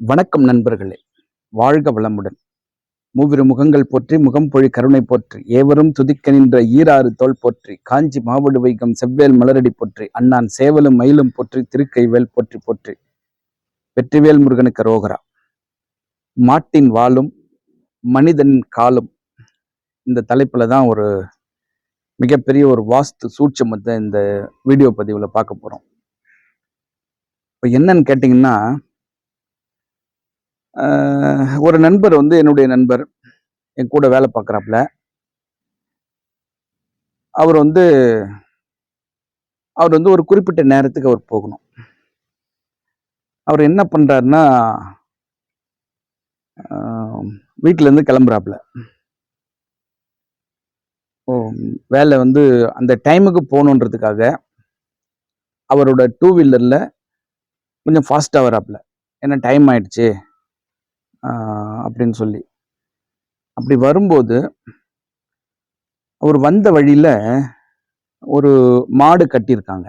வணக்கம் நண்பர்களே. வாழ்க வளமுடன். மூவிரு முகங்கள் போற்றி முகம் பொழி கருணை போற்றி ஏவரும் துதிக்க நின்ற ஈராறு தோல் போற்றி காஞ்சி மாவடு வைகம் செவ்வேல் மலரடி போற்றி அண்ணான் சேவலும் மயிலும் போற்றி திருக்கைவேல் போற்றி போற்றி வெற்றிவேல் முருகனுக்கு ரோகரா. மாட்டின் வாளும் மனிதன் காலும் இந்த தலைப்பில் தான் ஒரு மிகப்பெரிய ஒரு வாஸ்து சூட்சமத்தை இந்த வீடியோ பதிவில் பார்க்க போகிறோம் இப்போ என்னன்னு கேட்டிங்கன்னா ஒரு நண்பர் வந்து என்னுடைய நண்பர். என் கூட வேலை பார்க்குறாப்புல. அவர் வந்து அவர் வந்து ஒரு குறிப்பிட்ட நேரத்துக்கு அவர் போகணும். அவர் என்ன பண்ணுறாருன்னா வீட்டிலேருந்து கிளம்புறாப்புல. ஓ, வேலை வந்து அந்த டைமுக்கு போகணுன்றதுக்காக அவரோட டூ வீலரில் கொஞ்சம் ஃபாஸ்ட்டாக வராப்புல. ஏன்னா டைம் ஆயிடுச்சு. அப்படின்னு சொல்லி. அப்படி வரும்போது அவர் வந்த வழியில் ஒரு மாடு கட்டியிருக்காங்க.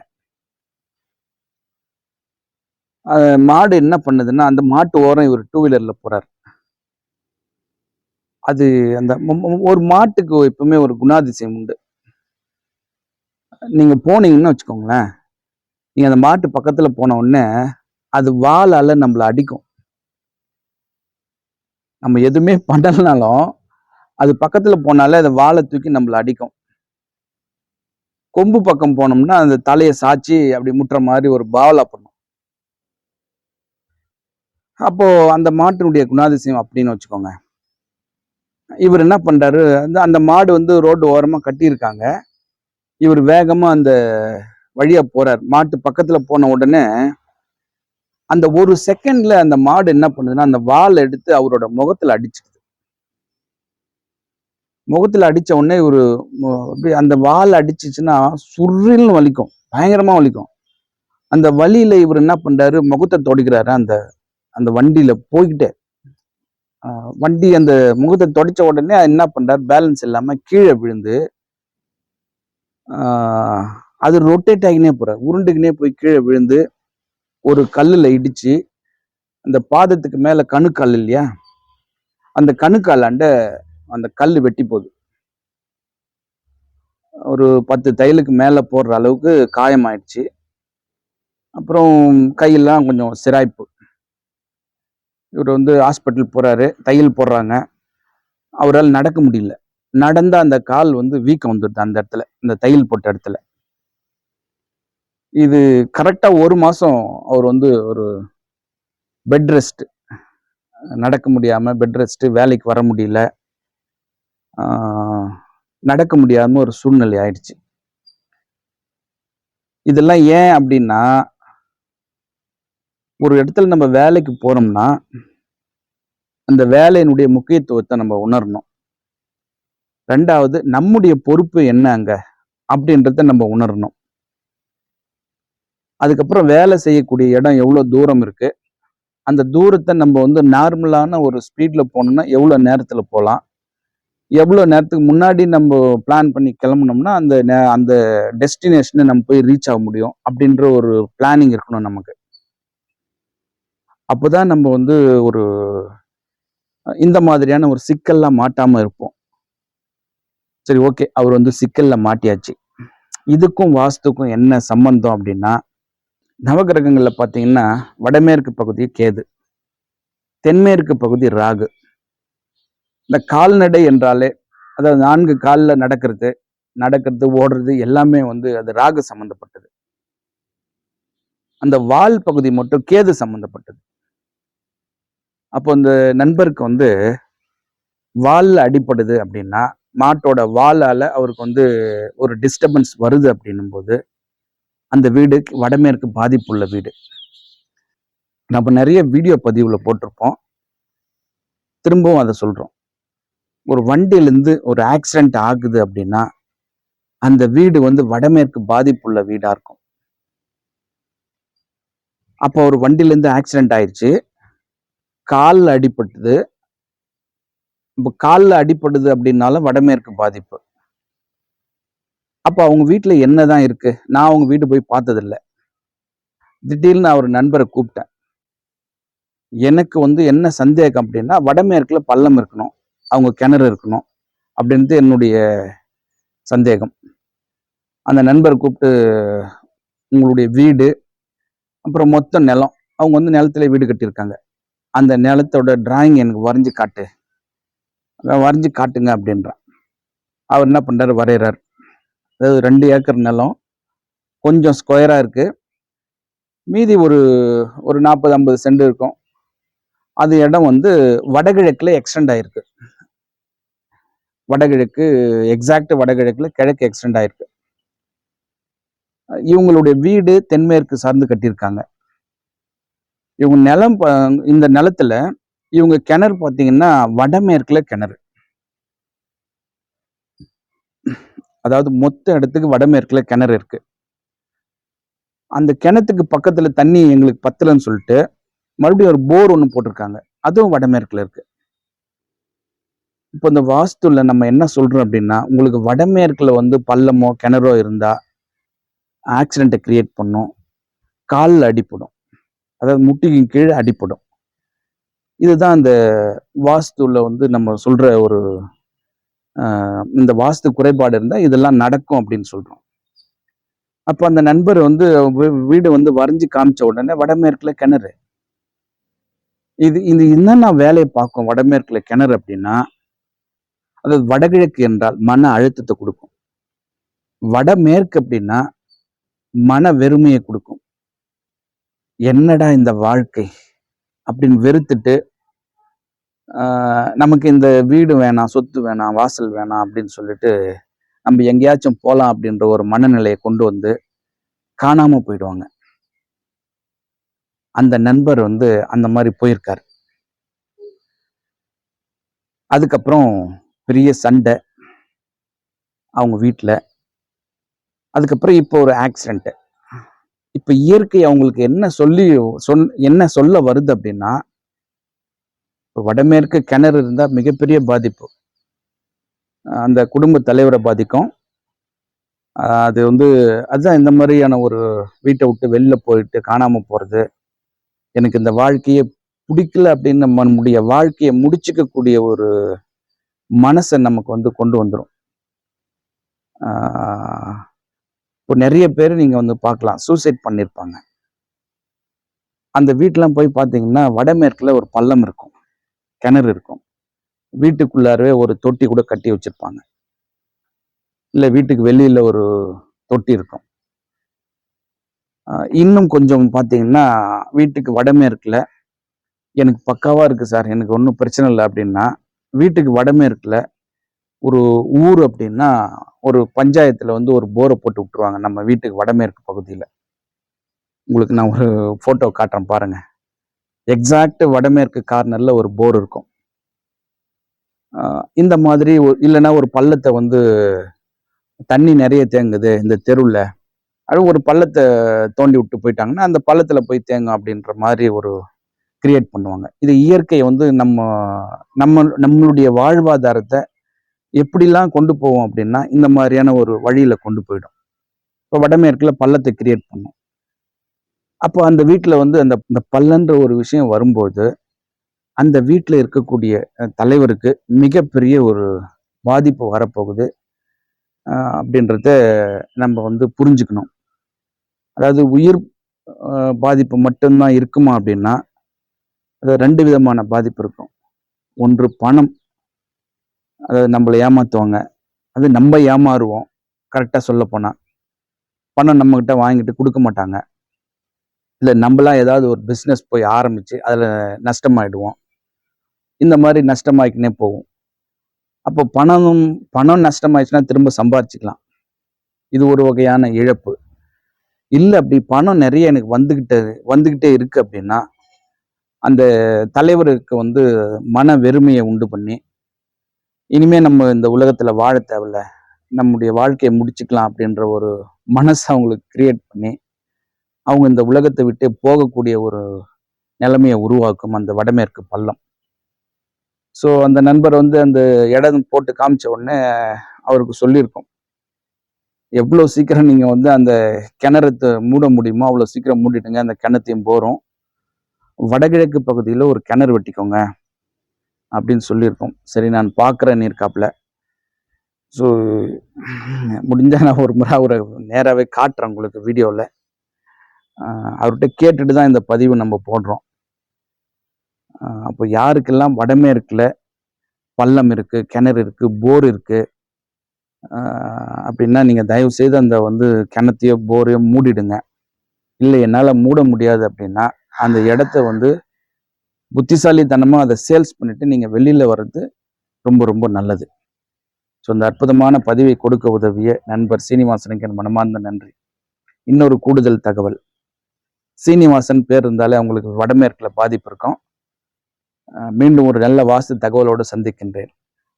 மாடு என்ன பண்ணுதுன்னா அந்த மாட்டு ஓரம் இவர் டூ வீலரில் போறார். அது அந்த ஒரு மாட்டுக்கு எப்பவுமே ஒரு குணாதிசயம் உண்டு. நீங்க போனீங்கன்னு வச்சுக்கோங்களேன். நீங்க அந்த மாட்டு பக்கத்துல போன உடனே அது வாளால் நம்மளை அடிக்கும். நம்ம எதுவுமே பண்ணலனாலும் அது பக்கத்துல போனாலே அதை வாழை தூக்கி நம்மள அடிக்கும். கொம்பு பக்கம் போனோம்னா அந்த தலையை சாய்ச்சி அப்படி முட்டுற மாதிரி ஒரு பாவலா பண்ணும். அப்போ அந்த மாட்டினுடைய குணாதிசயம் அப்படின்னு வச்சுக்கோங்க. இவர் என்ன பண்றாரு? அந்த அந்த மாடு வந்து ரோடு ஓரமா கட்டியிருக்காங்க. இவர் வேகமா அந்த வழியா போறார். மாட்டு பக்கத்துல போன உடனே அந்த ஒரு செகண்ட்ல அந்த மாடு என்ன பண்ணுதுன்னா அந்த வால் எடுத்து அவரோட முகத்துல அடிச்சுக்குது. முகத்துல அடிச்ச உடனே ஒரு அப்படி அந்த வால் அடிச்சிச்சுன்னா சுருன்னு வலிக்கும். பயங்கரமா வலிக்கும். அந்த வழியில இவர் என்ன பண்றாரு? முகத்தை தொடைக்கிறாரு அந்த அந்த வண்டியில போய்கிட்டே வண்டி அந்த முகத்தை தொடச்ச உடனே என்ன பண்றாரு? பேலன்ஸ் இல்லாம கீழே விழுந்து அது ரொட்டேட் ஆகினே போறாரு. உருண்டுக்கினே போய் கீழே விழுந்து ஒரு கல்லில் இடித்து அந்த பாதத்துக்கு மேலே கணுக்கால் இல்லையா? அந்த கணுக்காலாண்ட அந்த கல் வெட்டி போகுது. ஒரு பத்து தையலுக்கு மேலே போடுற அளவுக்கு காயமாயிடுச்சு. அப்புறம் கையெல்லாம் கொஞ்சம் சிராய்ப்பு. இவர் வந்து ஹாஸ்பிட்டல் போகிறாரு தையல் போடுறாங்க. அவரால் நடக்க முடியல. நடந்த அந்த கால் வந்து வீக்கம் வந்துடுது அந்த இடத்துல இந்த தையல் போட்ட இடத்துல. இது கரெக்டாக ஒரு மாதம் அவர் வந்து ஒரு பெட் ரெஸ்ட் நடக்க முடியாமல் பெட் ரெஸ்ட்டு வேலைக்கு வர முடியல. நடக்க முடியாம ஒரு சூழ்நிலை ஆயிடுச்சு. இதெல்லாம் ஏன் அப்படின்னா ஒரு இடத்துல நம்ம வேலைக்கு போறோம்னா அந்த வேலையினுடைய முக்கியத்துவத்தை நம்ம உணரணும். ரெண்டாவது நம்முடைய பொறுப்பு என்ன அங்க? அப்படின்றத நம்ம உணரணும். அதுக்கப்புறம் வேலை செய்யக்கூடிய இடம் எவ்வளோ தூரம் இருக்குது அந்த தூரத்தை நம்ம வந்து நார்மலான ஒரு ஸ்பீடில் போகணுன்னா எவ்வளோ நேரத்தில் போகலாம் எவ்வளோ நேரத்துக்கு முன்னாடி நம்ம பிளான் பண்ணி கிளம்புனோம்னா அந்த நே- அந்த டெஸ்டினேஷனை நம்ம போய் ரீச் ஆக முடியும் அப்படின்ற ஒரு பிளானிங் இருக்கணும் நமக்கு. அப்போ தான் நம்ம வந்து ஒரு இந்த மாதிரியான ஒரு சிக்கல்லாம் மாட்டாமல் இருப்போம். சரி ஓகே அவர் வந்து சிக்கலில் மாட்டியாச்சு. இதுக்கும் வாஸ்துக்கும் என்ன சம்பந்தம் அப்படின்னா நவகிரகங்களில் பார்த்தீங்கன்னா வடமேற்கு பகுதி கேது தென்மேற்கு பகுதி ராகு. இந்த கால்நடை என்றாலே அதாவது நான்கு காலில் நடக்கிறது நடக்கிறது ஓடுறது எல்லாமே வந்து அது ராகு சம்மந்தப்பட்டது அந்த வால் பகுதி மட்டும் கேது சம்மந்தப்பட்டது அப்போ இந்த நண்பருக்கு வந்து வாலில் அடிப்படுது அப்படின்னா மாட்டோட வாலால் அவருக்கு வந்து ஒரு டிஸ்டர்பன்ஸ் வருது அப்படின்னும் போது அந்த வீடு வடமேற்கு பாதிப்புள்ள வீடு. நம்ம நிறைய வீடியோ பதிவில் போட்டிருப்போம். திரும்பவும் அதை சொல்கிறோம் ஒரு வண்டியிலேருந்து ஒரு ஆக்சிடெண்ட் ஆகுது அப்படின்னா அந்த வீடு வந்து வடமேற்கு பாதிப்புள்ள வீடாக இருக்கும். அப்போ ஒரு வண்டியிலேருந்து ஆக்சிடென்ட் ஆயிடுச்சு. காலில் அடிபட்டுது. இப்போ காலில் அடிபடுது அப்படின்னாலும் வடமேற்கு பாதிப்பு. அப்போ அவங்க வீட்டில் என்னதான் இருக்குது நான் அவங்க வீடு போய் பார்த்ததில்ல. திடீர்னு அவர் நண்பரை கூப்பிட்டேன். எனக்கு வந்து என்ன சந்தேகம் அப்படின்னா வடமேற்கில் பள்ளம் இருக்கணும் அவங்க கிணறு இருக்கணும் அப்படின்றது என்னுடைய சந்தேகம். அந்த நண்பர் கூப்பிட்டு உங்களுடைய வீடு அப்புறம் மொத்த நிலம் அவங்க வந்து நிலத்துல வீடு கட்டியிருக்காங்க. அந்த நிலத்தோட டிராயிங் எனக்கு வரைஞ்சு காட்டு. அதான் வரைஞ்சு காட்டுங்க அப்படின்றான். அவர் என்ன பண்ணுறாரு வரைகிறார் அதாவது ரெண்டு ஏக்கர் நிலம். கொஞ்சம் ஸ்கொயராக இருக்குது மீதி ஒரு ஒரு நாற்பது ஐம்பது சென்ட் இருக்கும். அது இடம் வந்து வடகிழக்கில் எக்ஸ்டெண்ட் ஆயிருக்கு. வடகிழக்கு எக்ஸாக்ட் வடகிழக்கில் கிழக்கு எக்ஸ்டெண்ட் ஆயிருக்கு. இவங்களுடைய வீடு தென்மேற்கு சார்ந்து கட்டியிருக்காங்க. இவங்க நிலம் ப- இந்த நிலத்துல இவங்க கிணறு பார்த்தீங்கன்னா வடமேற்கில் கிணறு. அதாவது மொத்த இடத்துக்கு வடமேற்குல கிணறு இருக்கு. அந்த கிணத்துக்கு பக்கத்துல தண்ணி எங்களுக்கு பத்தலன்னு சொல்லிட்டு மறுபடியும் ஒரு போர் ஒன்று போட்டிருக்காங்க. அதுவும் வடமேற்குல இருக்கு. இப்போ இந்த வாஸ்துல நம்ம என்ன சொல்றோம் அப்படின்னா உங்களுக்கு வடமேற்குல வந்து பள்ளமோ கிணறோ இருந்தா ஆக்சிடென்ட்டை கிரியேட் பண்ணும். காலில் அடிப்படும் அதாவது முட்டிக்கு கீழே அடிப்படும் இதுதான் அந்த வாஸ்துல வந்து நம்ம சொல்ற ஒரு இந்த வாஸ்து குறைபாடு இருந்தால் இதெல்லாம் நடக்கும் அப்படின்னு சொல்கிறோம் அப்போ அந்த நண்பர் வந்து வீடு வந்து வரைஞ்சி காமிச்ச உடனே வடமேற்கில் கிணறு. இது இது என்னென்ன வேலையை பார்க்கும் வடமேற்கில் கிணறு அப்படின்னா அதாவது வடகிழக்கு என்றால் மன அழுத்தத்தை கொடுக்கும். வடமேற்கு அப்படின்னா மன வெறுமையை கொடுக்கும். என்னடா இந்த வாழ்க்கை? அப்படின்னு வெறுத்துட்டு நமக்கு இந்த வீடு வேணாம் சொத்து வேணாம் வாசல் வேணாம் அப்படின்னு சொல்லிட்டு நம்ம எங்கேயாச்சும் போகலாம் அப்படின்ற ஒரு மனநிலையை கொண்டு வந்து காணாமல் போயிடுவாங்க. அந்த நண்பர் வந்து அந்த மாதிரி போயிருக்கார். அதுக்கப்புறம் பெரிய சண்டை அவங்க வீட்டில் அதுக்கப்புறம் இப்போ ஒரு ஆக்சிடெண்ட்டு இப்போ இயற்கை அவங்களுக்கு என்ன சொல்லி சொல் என்ன சொல்ல வருது அப்படின்னா இப்போ வடமேற்கு கிணறு இருந்தால் மிகப்பெரிய பாதிப்பு. அந்த குடும்ப தலைவரை பாதிக்கும். அது வந்து அதுதான் இந்த மாதிரியான ஒரு வீட்டை விட்டு வெளில போயிட்டு காணாமல் போகிறது எனக்கு இந்த வாழ்க்கையை பிடிக்கல அப்படின்னு நம்ம நம்முடைய வாழ்க்கையை முடிச்சுக்கக்கூடிய ஒரு மனசை நமக்கு வந்து கொண்டு வந்துடும் இப்போ நிறைய பேர் நீங்கள் வந்து பார்க்கலாம். சூசைட் பண்ணியிருப்பாங்க. அந்த வீட்டெலாம் போய் பார்த்தீங்கன்னா வடமேற்கில் ஒரு பள்ளம் இருக்கும். கிணறு இருக்கும். வீட்டுக்குள்ளாரவே ஒரு தொட்டி கூட கட்டி வச்சிருப்பாங்க. இல்லை வீட்டுக்கு வெளியில் ஒரு தொட்டி இருக்கும். இன்னும் கொஞ்சம் பார்த்தீங்கன்னா வீட்டுக்கு வடமேற்கில் எனக்கு பக்காவாக இருக்குது சார். எனக்கு ஒன்றும் பிரச்சனை இல்லை அப்படின்னா வீட்டுக்கு வடமேற்கில் ஒரு ஊர் அப்படின்னா ஒரு பஞ்சாயத்தில் வந்து ஒரு போரை போட்டு விட்டுருவாங்க நம்ம வீட்டுக்கு வடமேற்கு பகுதியில். உங்களுக்கு நான் ஒரு ஃபோட்டோ காட்டுறேன் பாருங்கள் எக்ஸாக்ட் வடமேற்கு கார்னரில் ஒரு போர் இருக்கும். இந்த மாதிரி இல்லைன்னா ஒரு பள்ளத்தை வந்து தண்ணி நிறைய தேங்குது இந்த தெருவில். அது ஒரு பள்ளத்தை தோண்டி விட்டு போயிட்டாங்கன்னா அந்த பள்ளத்தில் போய் தேங்கும் அப்படின்ற மாதிரி ஒரு கிரியேட் பண்ணுவாங்க. இது இயற்கை வந்து நம்ம நம்ம நம்மளுடைய வாழ்வாதாரத்தை எப்படிலாம் கொண்டு போவோம் அப்படின்னா இந்த மாதிரியான ஒரு வழியில் கொண்டு போயிடும். இப்போ வடமேற்கில் பள்ளத்தை கிரியேட் பண்ணும். அப்போ அந்த வீட்டில் வந்து அந்த இந்த பல்லன்ற ஒரு விஷயம் வரும்போது அந்த வீட்டில் இருக்கக்கூடிய தலைவருக்கு மிகப்பெரிய ஒரு பாதிப்பு வரப்போகுது. அப்படின்றத நம்ம வந்து புரிஞ்சுக்கணும். அதாவது உயிர் பாதிப்பு மட்டும்தான் இருக்குமா அப்படின்னா அது ரெண்டு விதமான பாதிப்பு இருக்கும். ஒன்று பணம். அதாவது நம்மளை ஏமாத்துவாங்க. அது நம்ம ஏமாறுவோம். கரெக்டாக சொல்லப்போனால் பணம் நம்மக்கிட்ட வாங்கிட்டு கொடுக்க மாட்டாங்க. இல்லை நம்மளாம் ஏதாவது ஒரு பிஸ்னஸ் போய் ஆரம்பித்து அதில் நஷ்டமாயிடுவோம். இந்த மாதிரி நஷ்டமாயிக்கினே போகும். அப்போ பணமும் பணம் நஷ்டமாயிடுச்சுன்னா திரும்ப சம்பாதிச்சுக்கலாம். இது ஒரு வகையான இழப்பு. இல்லை அப்படி பணம் நிறைய எனக்கு வந்துக்கிட்டு வந்துக்கிட்டே இருக்குது அப்படின்னா அந்த தலைவருக்கு வந்து மன வெறுமையை உண்டு பண்ணி இனிமே நம்ம இந்த உலகத்தில் வாழ தேவையில்ல. நம்முடைய வாழ்க்கையை முடிச்சுக்கலாம் அப்படின்ற ஒரு மனசை அவங்களுக்கு கிரியேட் பண்ணி அவங்க இந்த உலகத்தை விட்டு போகக்கூடிய ஒரு நிலைமையை உருவாக்கும் அந்த வடமேற்கு பள்ளம். ஸோ அந்த நண்பர் வந்து அந்த இடம் போட்டு காமிச்ச உடனே அவருக்கு சொல்லியிருக்கோம். எவ்வளோ சீக்கிரம் நீங்கள் வந்து அந்த கிணறத்தை மூட முடியுமோ அவ்வளோ சீக்கிரம் மூடிட்டுங்க அந்த கிணத்தையும் போகிறோம் வடகிழக்கு பகுதியில் ஒரு கிணறு வெட்டிக்கோங்க அப்படின்னு சொல்லியிருக்கோம். சரி நான் பார்க்குறேன் இருக்காப்புல ஸோ முடிஞ்சால் நான் ஒரு முறை அவரை நேராகவே காட்டுறேன் உங்களுக்கு வீடியோவில் அவர்கிட்ட கேட்டுட்டு தான் இந்த பதிவு நம்ம போடுறோம். அப்போ யாருக்கெல்லாம் வடமேற்கில் பள்ளம் இருக்குது கிணறு இருக்குது போர் இருக்குது அப்படின்னா நீங்கள் தயவு செய்து அந்த வந்து கிணத்தையோ போரையோ மூடிடுங்க. இல்லை என்னால் மூட முடியாது அப்படின்னா அந்த இடத்த வந்து புத்திசாலித்தனமாக அதை சேல்ஸ் பண்ணிவிட்டு நீங்கள் வெளியில் வர்றது ரொம்ப ரொம்ப நல்லது. ஸோ இந்த அற்புதமான பதிவை கொடுக்க உதவிய நண்பர் சீனிவாசனுக்கு என் மனமார்ந்த நன்றி. இன்னொரு கூடுதல் தகவல். சீனிவாசன் பேர் இருந்தாலே அவங்களுக்கு வடமேற்கில் பாதிப்பு இருக்கும். மீண்டும் ஒரு நல்ல வாஸ்து தகவலோடு சந்திக்கின்றேன்.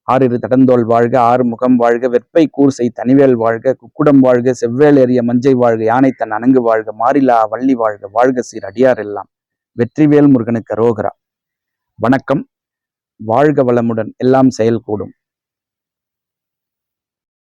ஆறிரு தடந்தோல் வாழ்க ஆறு முகம் வாழ்க வெப்பை கூர்சை தனிவேல் வாழ்க குக்குடம் வாழ்க செவ்வேல் எறிய மஞ்சை வாழ்க யானை தன் அணங்கு வாழ்க மாறிலா வள்ளி வாழ்க வாழ்க சீர் அடியார் எல்லாம். வெற்றிவேல் முருகனுக்கு ரோகரா வணக்கம். வாழ்க வளமுடன் எல்லாம் செயல் கூடும்